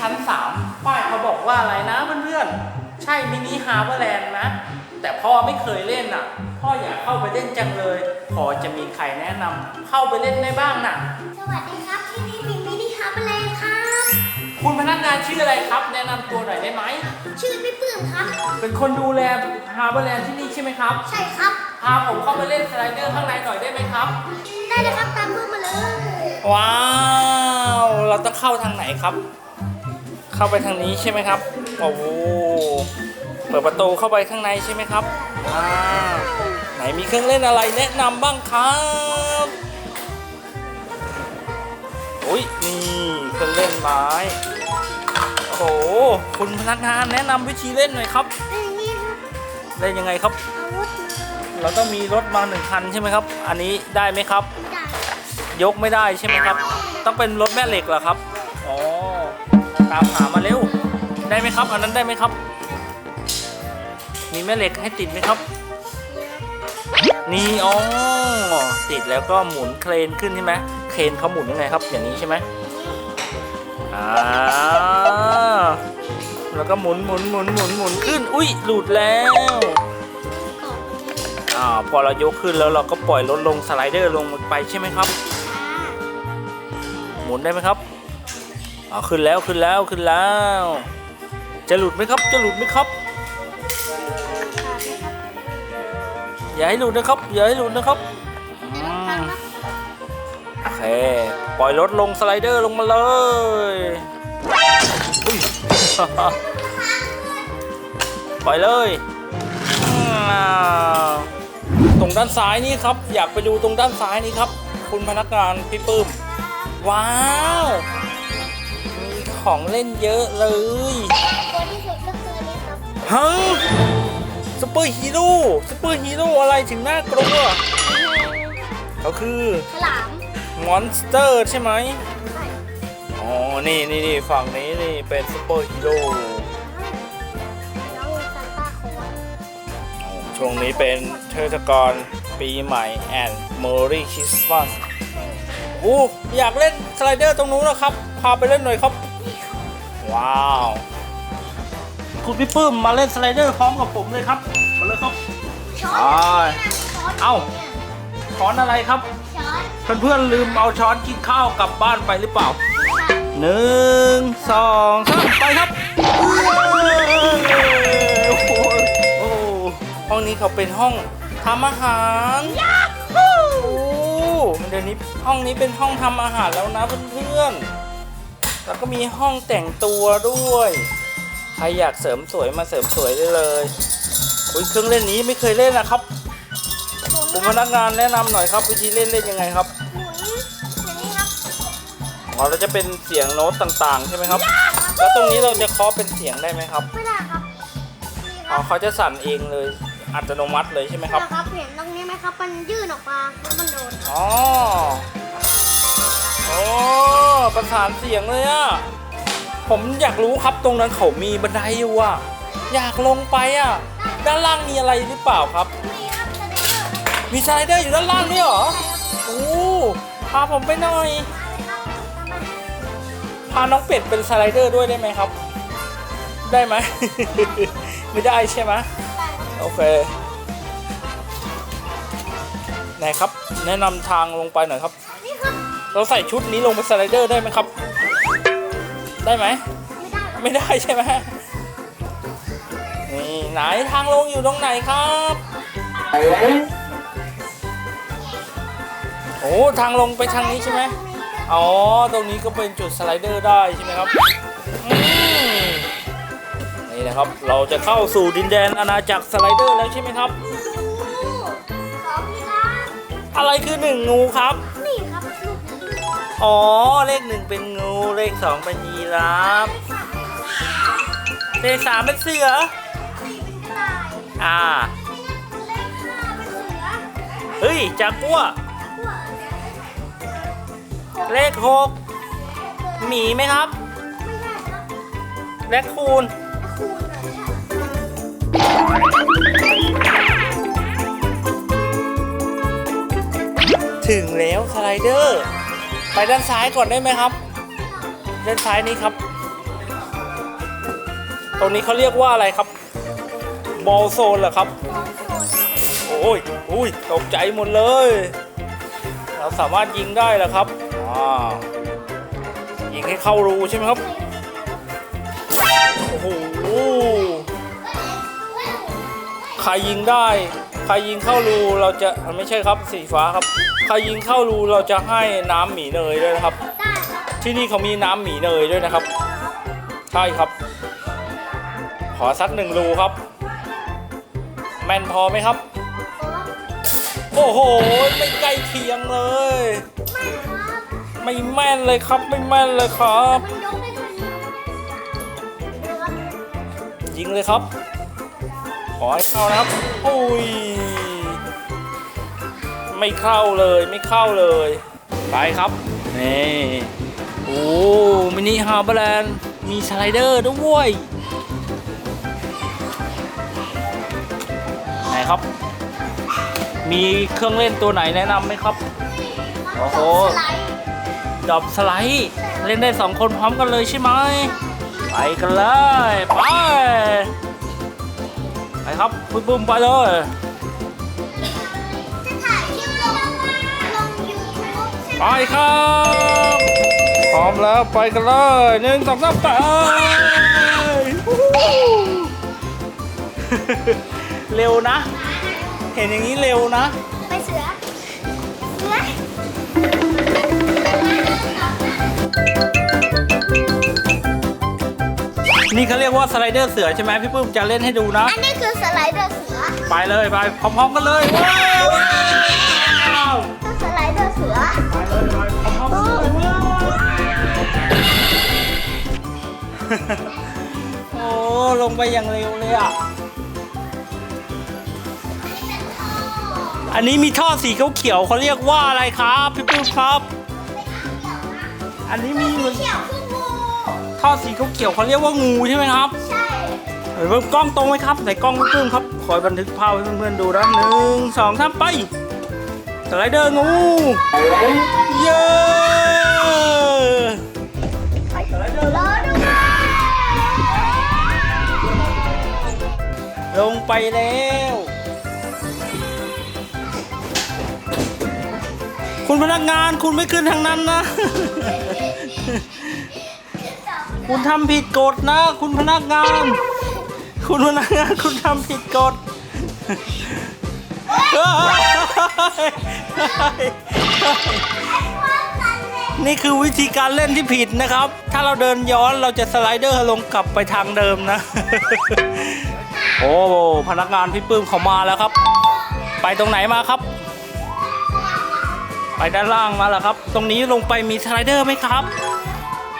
ชั้น3ป้ายเขาบอกว่าอะไรนะเพื่อนๆ ใช่มินิฮาร์เบอร์แลนด์นะ แต่พ่อไม่เคยเล่นอะ พ่ออยากเข้าไปเล่นจังเลย พอจะมีใครแนะนำเข้าไปเล่นได้บ้างน่ะ สวัสดีครับ ที่นี่มีมินิฮับเลยครับ คุณพนักงานชื่ออะไรครับ แนะนำตัวหน่อยได้ไหม ชื่อพี่ปื้มครับ เป็นคนดูแลฮาร์เบอร์แลนด์ที่นี่ใช่ไหมครับ ใช่ครับ พาผมเข้าไปเล่นสไลเดอร์ข้างในหน่อยได้ไหมครับ ได้เลยครับตามปื้มมาเลย ว้าว เราต้องเข้าทางไหนครับ เข้าไปทางนี้ใช่ไหมครับ โอ้โหเปิดประตูเข้าไปข้างในใช่ไหมครับอ่าไหนมีเครื่องเล่นอะไรแนะนำบ้างครับอุ้ยนี่เครื่องเล่นไม้โอ้โหคุณพนักงานแนะนำวิธีเล่นหน่อยครับเอ้ยนี่ครับเล่นยังไงครับอาวุธเราต้องมีรถมาหนึ่งคันใช่ไหมครับ อันนี้ได้ไหมครับได้ยกไม่ได้ใช่ไหมครับ ต้องเป็นรถแม่เหล็กเหรอครับอ๋อ ตามหามาเร็ว ได้ไหมครับ อันนั้นได้ไหมครับ มีแม่เหล็กให้ติดไหมครับ นี่อ๋อติดแล้วก็หมุนเครนขึ้นใช่ไหมเครนเขาหมุนยังไงครับ อย่างนี้ใช่ไหมอ่าแล้วก็หมุนหมุนหมุนหมุนหมุนขึ้น อุ้ยหลุดแล้วองอ่าพอเรายกขึ้นแล้วเราก็ปล่อยรถลงสไลเดอร์ลงไปใช่ไหมครับ หมุนได้ไหมครับ อ๋อขึ้นแล้วขึ้นแล้วขึ้นแล้ว จะหลุดไหมครับจะหลุดไหมครับ อย่าให้หลุดนะครับ อย่าให้หลุดนะครับโอเคปล่อยรถลงสไลเดอร์ลงมาเลยปล่อยเลยตรงด้านซ้ายนี่ครับ อยากไปดูตรงด้านซ้ายนี่ครับ คุณพนักงานพี่ปื้ม ว้าว ของเล่นเยอะเลยตัวที่สุดก็คือนี้ครับฮะซุปเปอร์ฮีโร่ซุปเปอร์ฮีโร่อะไรถึงน่ากลัวเขาคือฉลามมอนสเตอร์ใช่ไหมใช่อ๋อ นี่นี่นี่ฝั่งนี้นี่เป็นซุปเปอร์ฮีโร่น้องซานต้าโค้ดช่วงนี้เป็นเทศกาลปีใหม่แอนด์เมอรี่คริสต์มาสโอ้อยากเล่นสไลเดอร์ตรงนู้นนะครับ พาไปเล่นหน่อยครับ ว้าวคุณพี่ปื้มมาเล่นสไลเดอร์พร้อมกับผมเลยครับ มาเลยครับช้อนอ่าช้อนเอ้า ช้อนอะไรครับ ช้อนเพื่อนๆลืมเอาช้อนกินข้าวกลับบ้านไปหรือเปล่าหนึ่งสองสามไปครับโอ้โหโอ้โหห้องนี้เขาเป็นห้องทำอาหารโอ้เดี๋ยวนี้ห้องนี้เป็นห้องทำอาหารแล้วนะเพื่อนๆ แล้วก็มีห้องแต่งตัวด้วย ใครอยากเสริมสวยมาเสริมสวยได้เลยอุ้ยเครื่องเล่นนี้ไม่เคยเล่นนะครับหมุนคุณพนักงานแนะนำหน่อยครับวิธีเล่นเล่นยังไงครับหมุนอย่างนี้ครับอ๋อเราจะเป็นเสียงโน้ตต่างๆ ใช่ไหมครับ แล้วตรงนี้เราจะเคาะเป็นเสียงได้ไหมครับไม่ได้ครับนี่คอ๋อรับเขาจะสั่นเองเลยอัตโนมัติเลยใช่ไหมครับนะครับเห็นตรงนี้ไหมครับ มันยื่นออกมาแล้วมันโดนอ๋อโอ้ ประสานเสียงเลยอะผมอยากรู้ครับตรงนั้นเขามีบันไดอยู่อะอยากลงไปอะด้านล่างมีอะไรหรือเปล่าครับนี่ครับจะได้เลิกมีสไลเดอร์อยู่ด้านล่างนี่เหรอโอ้พาผมไปหน่อยพาน้องเป็ดเป็นสไลเดอร์ด้วยได้ไหมครับ ได้ไหม ไม่ได้ใช่ไหมโอเคไหนครับ แนะนำทางลงไปหน่อยครับนี่ครับ เราใส่ชุดนี้ลงไปสไลเดอร์ได้ไหมครับ ได้ไหมไม่ได้ครับไม่ได้ใช่ไหมนี่ไหนทางลงอยู่ตรงไหนครับโอ้ทางลงไปทางนี้ใช่ไหมอ๋อ ตรงนี้ก็เป็นจุดสไลเดอร์ได้ใช่ไหมครับอืมนี่นะครับ เราจะเข้าสู่ดินแดนอาณาจักรสไลเดอร์แล้วใช่ไหมครับงูสองพี่ครับอะไรคือหนึ่งงูครับนี่ครับลูก อ๋อ เลขหนึ่งเป็นงู เลขสองเป็นยีราฟ เลขสามเป็นเสือสี่เป็นกระต่ายอ่าเลขห้าเป็นเสือเฮ้ยจากัวหัว เลขหกหมีไหมครับไม่ใช่ครับแรคคูนคูณเหรอเนี่ยถึงแล้วสไลเดอร์ไป ด้านซ้ายก่อนได้ไหมครับ ด้านซ้ายนี้ครับ ตรงนี้เขาเรียกว่าอะไรครับ บอลโซนเหรอครับ โอ้ยอุ้ยตกใจหมดเลย เราสามารถยิงได้เหรอครับอ่ายิงให้เข้ารูใช่ไหมครับ โอ้โห ใครยิงได้ ใครยิงเข้ารูเราจะไม่ใช่ครับสีฟ้าครับใครยิงเข้ารูเราจะให้น้ำหมีเนยด้วยนะครับได้ครับ ที่นี่เขามีน้ำหมีเนยด้วยนะครับ ใช่ครับ ขอสักหนึ่งรูครับ แม่นพอไหมครับ โอ้โห ไม่ใกล้เคียงเลย ไม่ครับไม่แม่นเลยครับไม่แม่นเลยครับมันยกไม่ทันนะครับ ยิงเลยครับ ขอให้เข้านะครับอุ้ย ไม่เข้าเลยไม่เข้าเลย ไปครับ นี่ โอ้มินิฮาร์เบอร์แลนด์มีสไลเดอร์ด้วย ไหนครับ มีเครื่องเล่นตัวไหนแนะนำไหมครับ โอ้โหสไลด์ดอบสไลด์ เล่นได้สองคนพร้อมกันเลยใช่ไหม ไปกันเลย ไป ไปครับปุ้มๆไปเลย ไหไปมครับ พร้อมแล้วไปกันเลยหนึ่งสองสามไปวู้ฮู้เร็วนะ เห็นอย่างนี้เร็วนะไปเสือเสือนี่เขาเรียกว่าสไลเดอร์เสือใช่ไหมพี่ปุ้มจะเล่นให้ดูนะ อันนี้คือสไลเดอร์เสือ ไปเลยไปพร้อมๆกันเลยว้าวคือ สไลเดอร์เสือไปเลยไปพร้อมๆกันเลยว้าวโอ้ลงไปอย่างเร็วเลยอะ อันนี้มีท่อสีเขียวๆเขาเรียกว่าอะไรครับพี่ปุ้มครับ อันนี้มีเหมือนเขียวคืองูท่อสีเขียวๆเขาเรียกว่างูใช่ไหมครับใช่เห็นว่ากล้องตรงไหมครับไหนกล้องพี่ปุ้มครับคอยบันทึกภาพให้เพื่อนๆดูนะหนึ่งสองสามไป สไลเดอร์งูเย้สไลเดอร์รอดูลงไปแล้ว คุณพนักงานคุณไม่ขึ้นทางนั้นนะ คุณทำผิดกฎนะ คุณพนักงาน คุณพนักงานคุณทำผิดกฎ นี่คือวิธีการเล่นที่ผิดนะครับ ถ้าเราเดินย้อนเราจะสไลเดอร์ลงกลับไปทางเดิมนะ โอ้พนักงานพี่ปื้มเขามาแล้วครับ ไปตรงไหนมาครับ ไปด้านล่างมาแล้วครับ ตรงนี้ลงไปมีสไลเดอร์ไหมครับ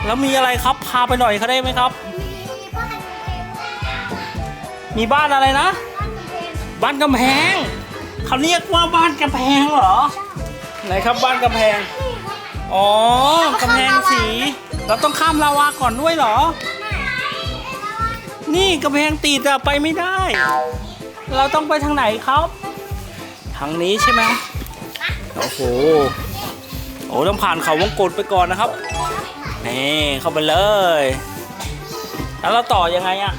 แล้วมีอะไรครับพาไปหน่อยเขาได้ไหมครับ มีบ้านเป็นเพลงมีบ้านอะไรนะ บ้านเป็นเพลงบ้านกำแพง เขาเรียกว่าบ้านกำแพงเหรอ ไหนครับบ้านกำแพง อ๋อกำแพงสี เราต้องข้ามลาวาก่อนด้วยเหรอ นี่กำแพงติดอะไปไม่ได้ เราต้องไปทางไหนครับ ทางนี้ใช่ไหมโอ้โหโอ้ต้องผ่านเขาวงกตไปก่อนนะครับ นี่เข้าไปเลย แล้วเราต่อยังไงอะ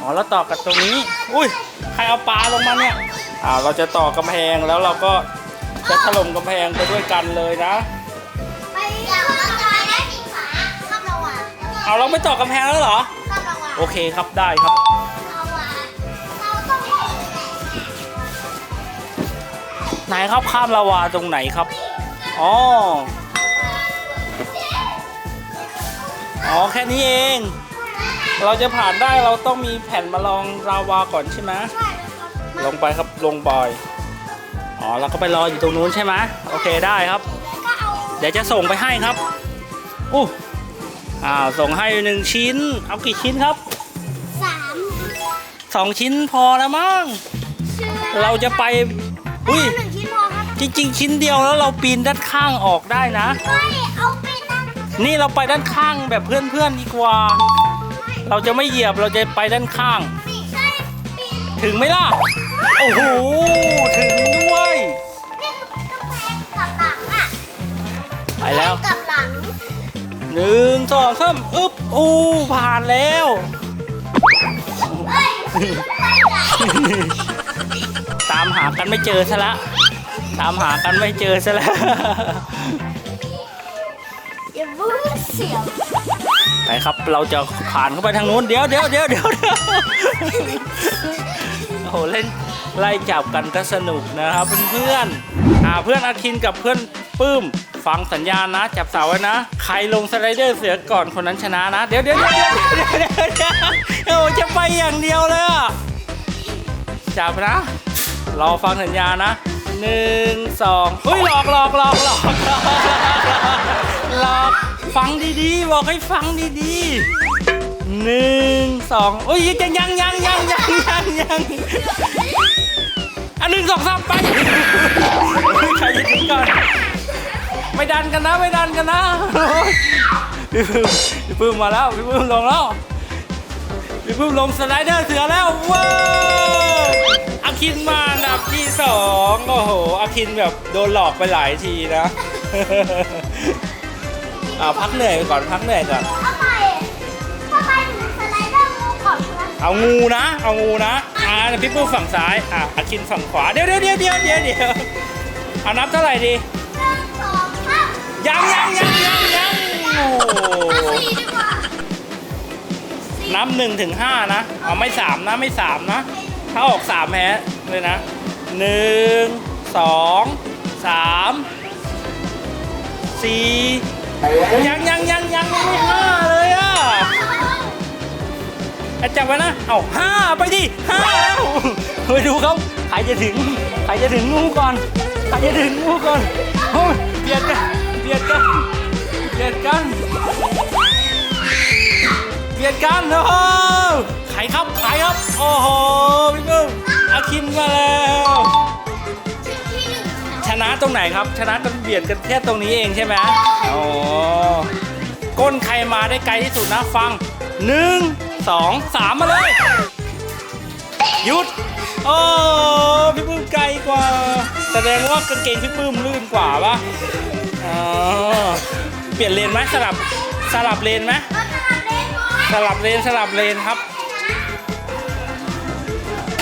อ๋อเราต่อกับตรงนี้ อุ้ย ใครเอาปลาลงมาเนี่ย อ่าเราจะต่อกำแพงแล้วเราก็จะถล่มกำแพงไปด้วยกันเลยนะ ไปเอาละวาได้สีฟ้าข้ามละวาเอาเราไม่ต่อกำแพงแล้วเหรอ ข้ามละวาโอเคครับได้ครับละวาเราต้องไหนครับข้ามลาวาตรงไหนครับ อ๋อ อ๋อแค่นี้เอง เราจะผ่านได้เราต้องมีแผ่นมาลองลาวาก่อนใช่ไหม ใช่ครับ ลงไปครับ ลงบอย อ๋อเราก็ไปรออยู่ตรงนู้นใช่ไหมโอเคได้ครับก็เอาเดี๋ยวจะส่งไปให้ครับอู้อ้าวส่งให้หนึ่งชิ้น เอากี่ชิ้นครับสามสองชิ้นพอแล้วมั้งชื่อเราจะไปอุ้ยหนึ่งชิ้นพอครับจริง ๆ ชิ้นเดียวแล้วเราปีนด้านข้างออกได้นะไม่เอาไปนั่งนี่เราไปด้านข้างแบบเพื่อนๆดีกว่า เราจะไม่เหยียบเราจะไปด้านข้างปีใช่ปีนถึงไหมล่ะ โอ้โห ถึงด้วย นี่คือกำแพงกับหลังอะไปแล้ว กับหลังหนึ่งสองสามอึ๊บอู้ผ่านแล้วตามหากันไม่เจอซะละ ตามหากันไม่เจอซะแล้วอย่าบู๊เสียบไปครับ เราจะผ่านเข้าไปทางนู้น เดี๋ยวเดี๋ยวเดี๋ยวเดี๋ยวเดี๋ยวโอ้โหเล่น ไล่จับกันก็สนุกนะครับเพื่อนๆอ่าเพื่อนอาคินกับเพื่อนปื้มฟังสัญญาณนะ จับเสาไว้นะ ใครลงสไลเดอร์เสือก่อนคนนั้นชนะนะ เดี๋ยวเดี๋ยวเดี๋ยวเดี๋ยวเดี๋ยวเดี๋ยวจะไปอย่างเดียวเลยอะจับนะ รอฟังสัญญานะหนึ่งสองเฮ้ยหลอกหลอกหลอกหลอกหลอกฟังดีๆ บอกให้ฟังดีๆ หนึ่งสองเฮ้ยยังยังยังยังยังยังยังอันหนึ่งสองสามไปใครจะถึงก่อน ไม่ดันกันนะไม่ดันกันนะพี่ปื้มพี่ปื้มมาแล้วพี่ปื้มลงแล้วพี่พึ่งลงสไลเดอร์เสือแล้วว้าวอาคินมาอันดับที่สองโอ้โหอาคินแบบโดนหลอกไปหลายทีนะอ่าพักเหนื่อยก่อนพักเหนื่อยก่อน เอางูนะ เอางูนะอ่าพี่ปื้มฝั่งซ้ายอ่าอาคินฝั่งขวาเดี๋ยวเดี๋ยวเดี๋ยวเดี๋ยวเดี๋ยวเดี๋ยวเอานับเท่าไหร่ดีหนึ่งสองสามยังยังยังยังยังโอ้โหเอาสี่ดีกว่านับหนึ่งถึงห้านะเอาไม่สามนะไม่สามนะ ถ้าออกสามแพ้เลยนะหนึ่งสองสามสี่ยังยังยังยังยังไม่ห้าเลยอะอะ จับไว้นะ เอาห้าไปดิห้าไปดูเขาใครจะถึง ใครจะถึงงูก่อน ใครจะถึงงูก่อนโอ้ยเบียดกันเบียดกันเบียดกันเบียดกันโอ้โหใครครับใครครับ โอ้โหพี่พึ่งอาคินมาแล้วชนะตรงไหนครับ ชนะกันเบียดกันแค่ตรงนี้เองใช่ไหมโอ้ก้นใครมาได้ไกลที่สุดนะฟังหนึ่ง สองสามมาเลย หยุด โอ้พี่ปื้มไกลกว่า แสดงว่ากางเกงพี่ปื้มลื่นกว่าปะอ๋อเปลี่ยนเลนไหมสลับสลับเลนไหมก็ทำเล่นบอลสลับเลนสลับเลนครับ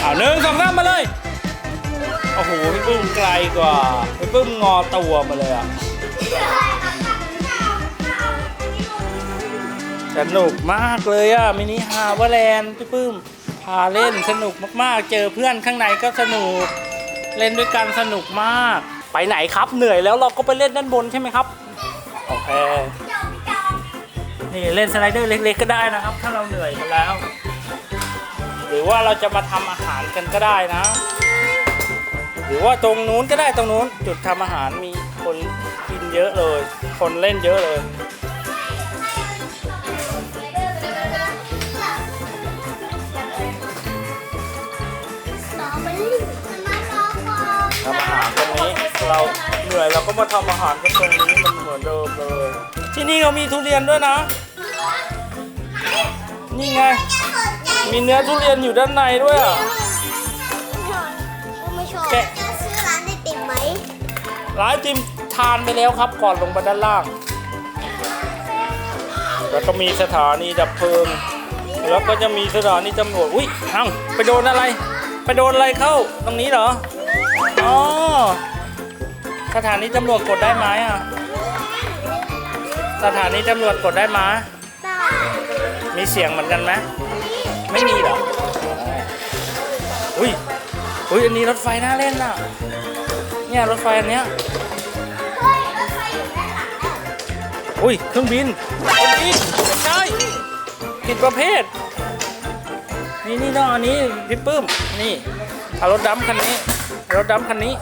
เอาหนึ่งสองสามมาเลยโอ้โหพี่ปื้มไกลกว่าพี่ปื้มงอตัวมาเลยอะ สนุกมากเลยอะมินิฮาเวร์แลนด์พี่ปื้มพาเล่นสนุกมากๆ เจอเพื่อนข้างในก็สนุก เล่นด้วยกันสนุกมาก ไปไหนครับเหนื่อยแล้วเราก็ไปเล่นด้านบนใช่ไหมครับโอเคนี่เล่นสไลเดอร์เล็กๆก็ได้นะครับ ถ้าเราเหนื่อยมาแล้ว หรือว่าเราจะมาทำอาหารกันก็ได้นะ หรือว่าตรงนู้นก็ได้ตรงนู้นจุดทำอาหารมีคนกินเยอะเลย คนเล่นเยอะเลย เราเหนื่อยเราก็มาทำอาหารกันตรงนี้มันเหมือนเดิมเลย ที่นี่เขามีทุเรียนด้วยนะ นี่ไง มีเนื้อทุเรียนอยู่ด้านในด้วยอะไม่ชอบแกะจะซื้อร้านไอติมไหมร้านไอติมทานไปแล้วครับก่อนลงมาด้านล่าง แล้วก็มีสถานีดับเพลิง แล้วก็จะมีสถานีตำรวจ อุ้ยเอ้าไปโดนอะไร ไปโดนอะไรเข้าตรงนี้เหรอ อ๋อ สถานีตำรวจกดได้ไหมอะ สถานีตำรวจกดได้ไหมมีเสียงเหมือนกันไหมไม่มีหรอ อุ้ย อุ้ยอันนี้รถไฟน่าเล่นอะ เนี่ยรถไฟอันเนี้ยอุ้ยเครื่องบินเครื่องบินไม่ใช่ผิดประเภท นี่นี่น้องอันนี้พี่ปื้ม นี่เอารถดำคันนี้ รถดำคันนี้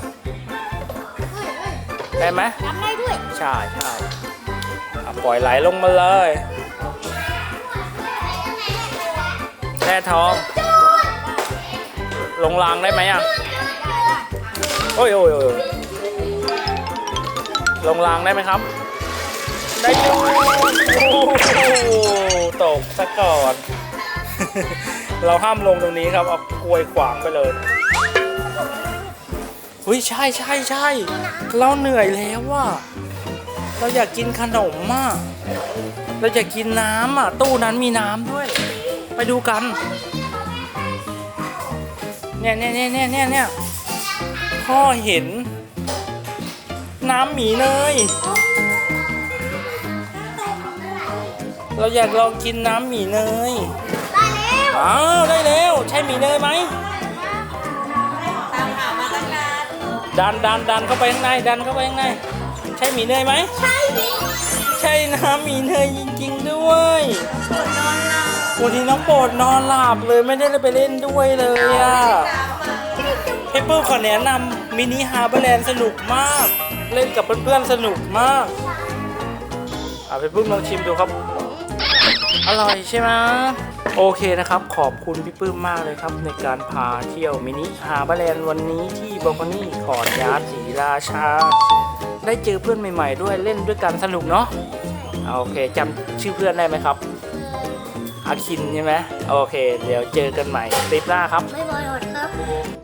ได้ไหมจำได้ด้วย ใช่ใช่อะปล่อยไหลลงมาเลยแร่ทอง ลงรางได้ไหมอะโอ้ยโอ้ยโอ้ยลงรางได้ไหมครับ ได้อยู่โอ้โหตกซะก่อน เราห้ามลงตรงนี้ครับ เอากลวยขวางไปเลย อุ้ยใช่ใช่ใช่เราเหนื่อยแล้วว่ะเราอยากกินขนมอะเราอยากกินน้ำอะตู้นั้นมีน้ำด้วย ไปดูกันเนี่ยเนี่ยเนี่ยเนี่ยเนี่ยเนี่ยพ่อเห็น น้ำหมีเนยเราอยากลองกินน้ำหมีเนยได้แล้วอ้าวได้แล้ว ใช่หมีเนยไหมตาม ดันดันดันเข้าไปข้างในดันเข้าไปข้างในใช่หมีเนยไหมใช่ดิใช่น้ำหมีเนยจริงๆด้วยปวดนอนหลับวันนี้น้องโปรดนอนหลับเลยไม่ได้ไปเล่นด้วยเลยอะตามมาพี่ปื้มขอแนะนำมินิฮาร์เบอร์แลนด์สนุกมาก เล่นกับเพื่อนๆสนุกมากอะพี่ปื้มลองชิมดูครับ อร่อยใช่ไหม โอเคนะครับ ขอบคุณพี่ปื้มมากเลยครับ ในการพาเที่ยวมินิฮาร์บาแลนด์วันนี้ที่บอลคอนี่ขอดยาร์ดสีราชา ได้เจอเพื่อนใหม่ ๆ ด้วยเล่นด้วยกันสนุกเนาะโอเคจำชื่อเพื่อนได้ไหมครับอาคินใช่ไหมโอเค เดี๋ยวเจอกันใหม่คลิปหน้าครับ ไม่บอยอดครับ